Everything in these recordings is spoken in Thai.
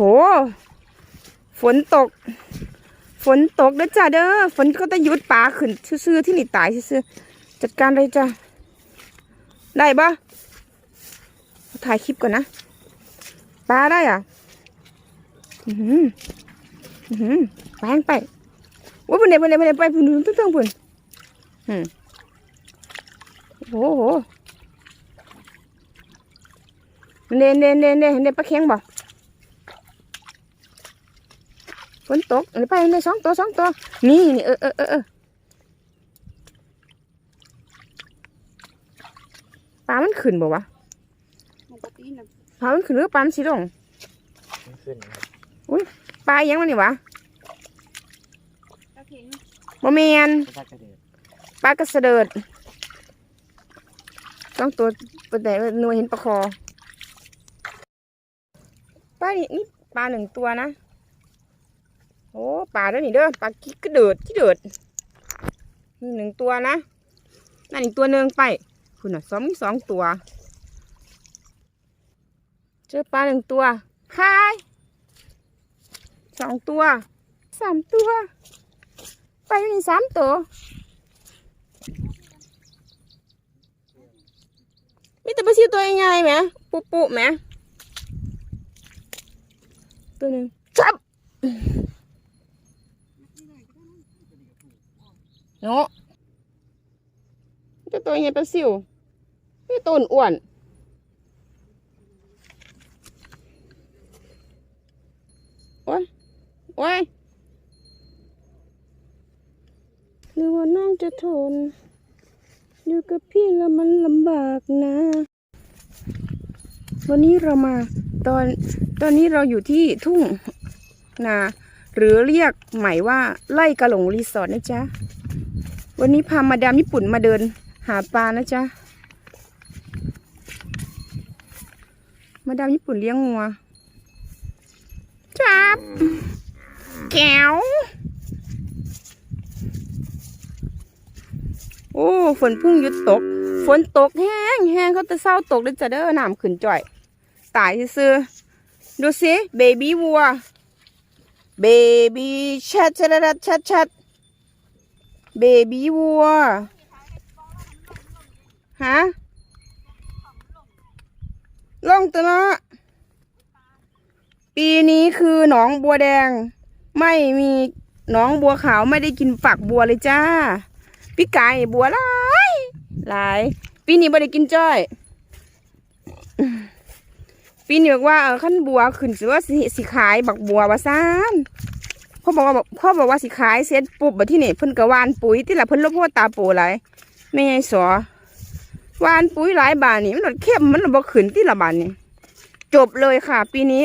ห ฝนตก ฝนตกเด้อจ้าเด้อ ฝนก็จะหยุดปลาขึ้นซื่อๆที่นี่ตายซื่อๆจัดการเลยจ้าได้ปะถ่ายคลิปก่อนนะปลาได้อะ อือหืออือหือแปงไปโอ้ยพุ่นเดี๋ยวพุ่นเดี๋ยวพุ่นเดี๋ยไปพุ่นพุ่นพุ่นพุ่นอืมโอ้โหเด่นเด่นเด่นเด่นเด่นปลาเค็งบ่ ฝนตกเดี๋ยวไปเด่นสองตัวสองตัว นี่นี่เออเออเออเออปลามันขึ้นบ่วะมันก็ตีนะปลามันขึ้นหรือปลามันสีลงมันขึ้นนะปลาอิหยังมันนี่วะตะเข็งบ่แมนก็ตักกระเดือดปลากระเสดิดต้องตัวตัวไหนหน่วยเห็นปลาคอปลานี่นี่ปลาหนึ่งตัวนะ โอ้ปลาด้อนี่เด้อปลากิ๊กกระเดิดที่เดิดนี่หนึ่งตัวนะนั่นอีกตัวหนึ่งไปคุณน่ะสองมีสองตัว เจอปลาหนึ่งตัวคายสองตัวสามตัว ไปมีสามตัวมีแต่ปลาซิวตัวใหญ่ไหมปุปุไหมตัวหนึ่งจับ เนาะตัวตัวใหญ่ปลาซิวนี่ตัวอ้วนโอ้ยโอ้ยหรือว่าน้องจะทน อยู่กับพี่แล้วมันลำบากนะ วันนี้เรามาตอนตอนนี้เราอยู่ที่ทุ่งนาหรือเรียกใหม่ว่าไล่กระหลงรีสอร์ทนะจ๊ะ วันนี้พามาดามญี่ปุ่นมาเดิน หาปลานะจ๊ะ มาดามญี่ปุ่นเลี้ยงงัวจับแก้ว โอ้ฝนพิ่งหยุดตก ฝนตกแห้งแห้งเขาจะเศร้าตกเลยจะเด้อน้ำขึ้นจ่อย ตายซื่อดูสิเบบี้วัว เบบี้ชัดชัดชัดชัดชัด เบบี้วัวฮะล่องตัวเนาะปีนี้คือหนองบัวแดง ไม่มีหนองบัวขาวไม่ได้กินฝักบัวเลยจ้าพี่ไก่บัวหลายหลายปีนี้บ่ได้กินจ้อย ปีนี้บอกว่าขั้นบัวขึ้นสิว่าสิสิขายบักบัวว่าซ่าน พ่อบอกว่าพ่อบอกว่าสิขายเสร็จปุ๊บบัดที่นี่เพิ่นก็หวานปุ๋ยที่ละเพิ่นลบพ่อตาโปหลายไม่ไงสอวานปุ๋ยหลายบาทนี่มันหลดเข้มมันหลดบ่ขึ้นที่ละบาทนี่จบเลยค่ะ ปีนี้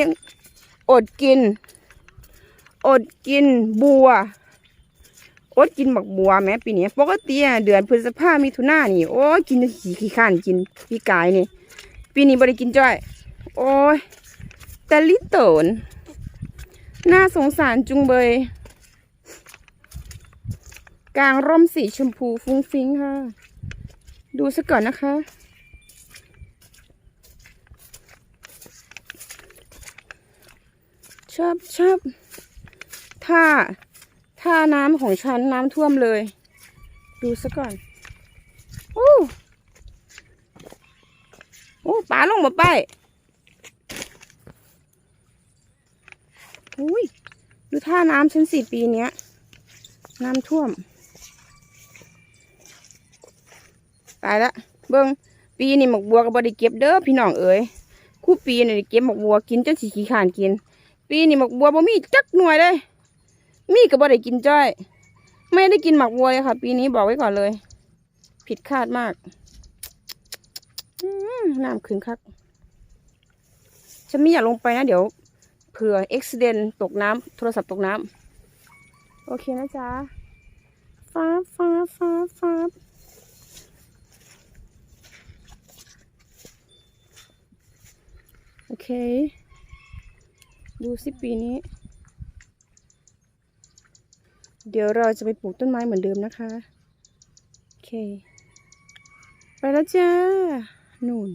อดกิน อดกินบัว อดกินบักบัวแม้ปีนี้ปกติเดือนพฤษภามิถุนานี่โอ้กินขี้ขี้ข้านกินพี่กายนี่ปีนี้บ่ได้กินจ้อย โอ้ยแต่ลิโตน น่าสงสารจุงเบย กลางร่มสีชมพูฟุ้งฟิ้งค่ะ ดูซะก่อนนะคะ ชอบชอบถ้าถ้าน้ำของฉันน้ำท่วมเลย ดูซะก่อนโอ้โอ้ปลาลงมาไปอุ้ย ดูท่าน้ำฉันสี่ปีเนี้ย น้ำท่วม ตายละเบิ้งปีนี้หมกบัวกับบดิเก็บเด้อพี่น้องเอ๋ยคู่ปีนี่ได้เก็บหมกบัวกินจนสีขี้ขานกิน ปีนี้หมกบัวบ่มีจักหน่วยเลย มีก็บ่ได้กินจ้อย ไม่ได้กินหมกวัวเลยค่ะ ปีนี้บอกไว้ก่อนเลย ผิดคาดมากน้ำขึ้นคักฉันไม่อยากลงไปนะเดี๋ยว เผื่อเอุบิเหตุตกน้ำโทรศัพท์ตกน้ำโอเคนะจ๊ะฟ้าฟ้าฟ้าฟ้าโอเค ดูสิปีนี้ เดี๋ยวเราจะไปปลูกต้นไม้เหมือนเดิมนะคะ โอเค ไปแล้วจ้า นู่น